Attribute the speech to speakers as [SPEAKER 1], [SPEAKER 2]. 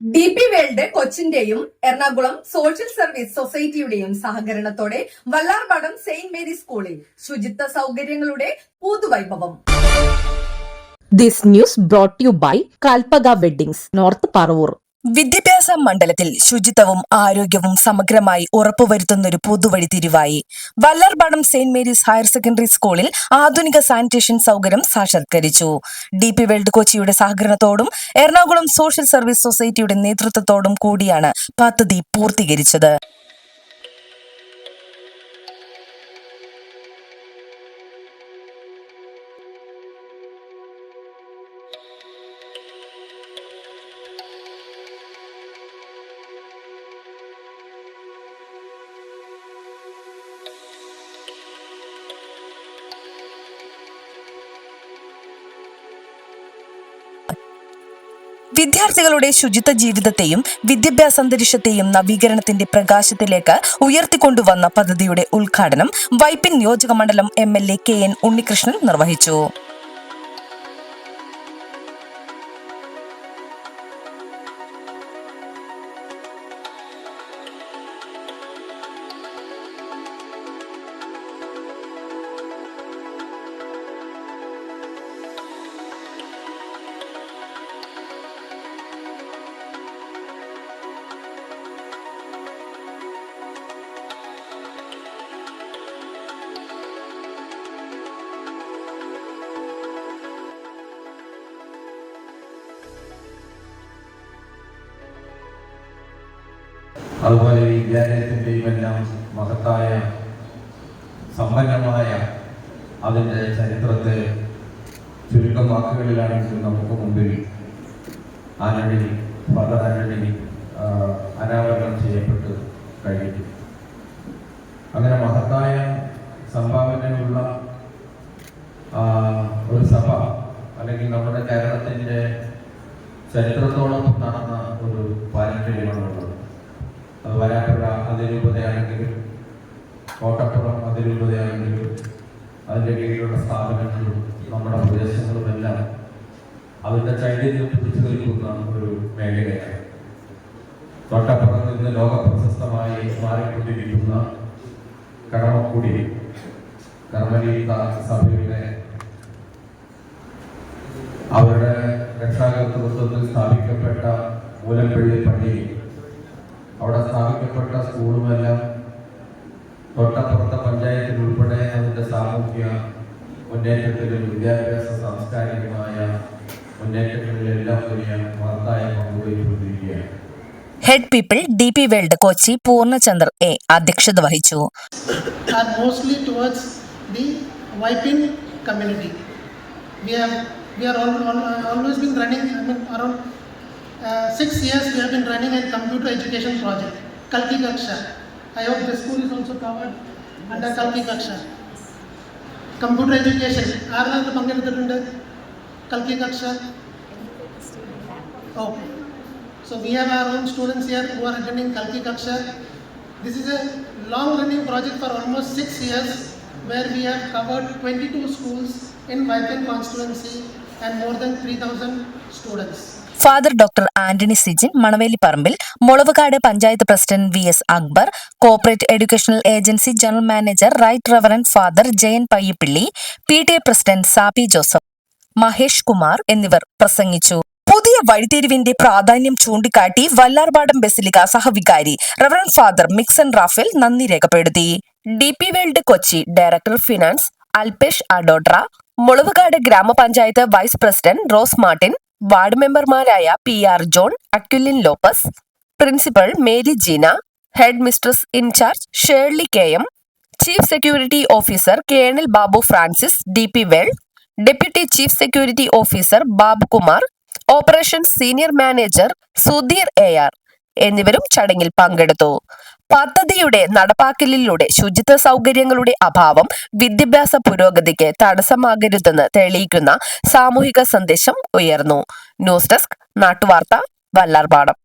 [SPEAKER 1] D P World കൊച്ചിന്റെയും Ernakulam social service സൊസൈറ്റിയുടെയും സഹകരണത്തോടെ വല്ലാർപാടം സെയിന്റ് മേരി സ്കൂളിൽ ശുചിത്വ സൗകര്യങ്ങളുടെ പുതുവൈഭവം
[SPEAKER 2] this news brought you by by Kalpaga north Paravur.
[SPEAKER 3] വിദ്യാഭ്യാസ മണ്ഡലത്തിൽ ശുചിത്വവും ആരോഗ്യവും സമഗ്രമായി ഉറപ്പുവരുത്തുന്ന ഒരു പൊതുവഴി തിരിവായി. Vallarpadam Saint Mary's higher secondary സ്കൂളിൽ ആധുനിക സാനിറ്റേഷൻ സൗകര്യം സാക്ഷാത്കരിച്ചു. ഡി പി വേൾഡ് കൊച്ചിയുടെ സഹകരണത്തോടും എറണാകുളം സോഷ്യൽ സർവീസ് സൊസൈറ്റിയുടെ നേതൃത്വത്തോടും കൂടിയാണ് പദ്ധതി പൂർത്തീകരിച്ചത്. വിദ്യാർത്ഥികളുടെ ശുചിത്വ ജീവിതത്തെയും വിദ്യാഭ്യാസ അന്തരീക്ഷത്തെയും നവീകരണത്തിന്റെ പ്രകാശത്തിലേക്ക് ഉയർത്തിക്കൊണ്ടുവന്ന പദ്ധതിയുടെ ഉദ്ഘാടനം വൈപ്പിൻ നിയോജക മണ്ഡലം M L A K N Unnikrishnan നിർവഹിച്ചു.
[SPEAKER 4] അതുപോലെ ഈ എല്ലാം മഹത്തായ സമ്പന്നമായ അതിന്റെ ചരിത്രത്തെ ചുരുക്കം വാക്കുകളിലാണെങ്കിൽ നമുക്ക് മുമ്പിൽ ആനടി ഫാദർ ആനടി അനാവരണം ചെയ്യപ്പെട്ട് കഴിഞ്ഞു അങ്ങനെ മഹത്തായ സംഭാവനയുള്ള ഒരു സഭ അല്ലെങ്കിൽ നമ്മുടെ കേരളത്തിന്റെ ചരിത്രത്തോടൊപ്പം നടന്ന ഒരു പാരമ്പര്യമാണുള്ളത്. വരാപ്പുഴ അതിരൂപതയാണെങ്കിലും കോട്ടപ്പുറം അതിരൂപതയാണെങ്കിലും അതിന്റെ കീഴിലുള്ള സ്ഥാപനങ്ങളും നമ്മുടെ പ്രദേശങ്ങളും എല്ലാം അതിന്റെ ചൈതന്യം പിടിച്ചു നിൽക്കുന്ന ഒരു മേഖലയാണ്. തൊട്ടപ്പുറത്ത് നിന്ന് ലോക പ്രശസ്തമായി മാറിക്കൊണ്ടിരിക്കുന്ന കടമക്കുടി കർമ്മലീത സഭയുടെ അവരുടെ രക്ഷാകർത്തൃത്വത്തിൽ സ്ഥാപിക്കപ്പെട്ട മൂലപ്പള്ളി പള്ളി അവിടെ സ്ഥാപിക്കപ്പെട്ട സ്കൂളുമെല്ലാം തൊട്ടപ്പുറത്തെ പഞ്ചായത്തിൽ ഉൾപ്പെടെ അതിന്റെ സാമൂഹ്യ മുന്നേറ്റത്തിലും വിദ്യാഭ്യാസ സാംസ്കാരികമായ മുന്നേറ്റങ്ങളിലെല്ലാം വലിയ മഹത്തായ പങ്കുവഹിച്ചുകൊണ്ടിരിക്കുകയാണ്.
[SPEAKER 3] Head people D P World Kochi Purnachandra A അധ്യക്ഷത വഹിച്ചു
[SPEAKER 5] mostly towards the the community we We we are always all, running always six years we have been running a computer education project Kalki Kaksha. I hope the school is also covered under Kalki Kaksha. Computer education ആരെല്ലാം പങ്കെടുത്തിട്ടുണ്ട് കൽക്കി കക്ഷ Okay. So we have our own students here who are attending Kalki Kaksha. This is a long running project for almost six years where we have covered 22 schools in Vipin constituency and more than 3000 students.
[SPEAKER 3] Father doctor Antony Sijin Manaveli Parambil Mulavukad panchayat president V S Akbar corporate educational agency general manager right reverend father Jayan Payyappilly P T A president Sabi Joseph Mahesh Kumar എന്നിവർ പ്രസംഗിച്ചു. പുതിയ വഴിത്തിരിവിന്റെ പ്രാധാന്യം ചൂണ്ടിക്കാട്ടി Vallarpadam basilica സഹവികാരി reverend father Mixon Raphael നന്ദി രേഖപ്പെടുത്തി. D P World Kochi director finance Alpesh Adodra Mulavukad gram panchayat vice president Rose Martin ward മെമ്പർമാരായ P R John Aquilin Lopez principal Mary Jeena headmistress in charge Shirley K M chief security officer colonel Babu Francis D P World deputy chief security officer Babukumar operation senior manager Sudheer A R എന്നിവരും ചടങ്ങിൽ പങ്കെടുത്തു. പദ്ധതിയുടെ നടപ്പാക്കലിലൂടെ ശുചിത്വ സൗകര്യങ്ങളുടെ അഭാവം വിദ്യാഭ്യാസ പുരോഗതിക്ക് തടസ്സമാകരുതെന്ന് തെളിയിക്കുന്ന സാമൂഹിക സന്ദേശം ഉയർന്നു. ന്യൂസ് ഡെസ്ക് നാട്ടുവാർത്ത വല്ലാർപാടം.